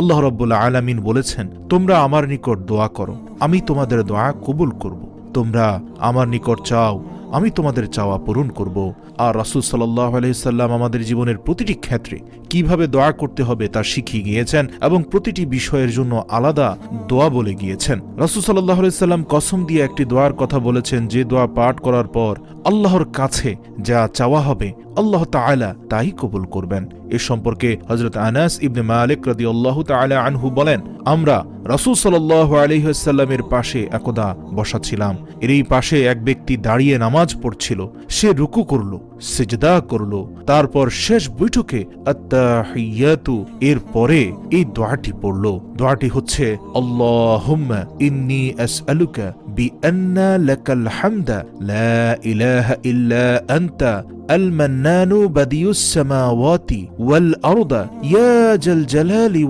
আল্লাহ রব্বুল্লা আলামিন বলেছেন, তোমরা আমার নিকট দোয়া করো, আমি তোমাদের দোয়া কবুল করব। তোমরা আমার নিকট চাও, আমি তোমাদের চাওয়া পূরণ করব। আর রাসুল সাল্লাহ আলহিসাল্লাম আমাদের জীবনের প্রতিটি ক্ষেত্রে কীভাবে দোয়া করতে হবে তা শিখিয়ে গিয়েছেন এবং প্রতিটি বিষয়ের জন্য আলাদা দোয়া বলে গিয়েছেন। রাসুল সাল্লাহ আলাইসাল্লাম কসম দিয়ে একটি দোয়ার কথা বলেছেন, যে দোয়া পাঠ করার পর আল্লাহর কাছে যা চাওয়া হবে আল্লাহ তাআলা তাই কবুল করবেন। এ সম্পর্কে হজরত আনাস ইবনে মালিক রদি আল্লাহ তাআলা আনহু বলেন, আমরা রাসূল সাল্লাল্লাহু আলাইহি পাশে একদা বসা ছিলাম এর এই পাশে এক ব্যক্তি দাঁড়িয়ে নামাজ পড়ছিল। সে রুকু করল, সিজদা করল। তারপর শেষ বৈঠকে আত্তাহিয়াতু, এর পরে এই দোয়াটি পড়ল। দোয়াটি হচ্ছে, আল্লাহুম্মা লা ইলাহা ইল্লা আনতা المنان بديع السماوات والأرض. يا ذا الجلال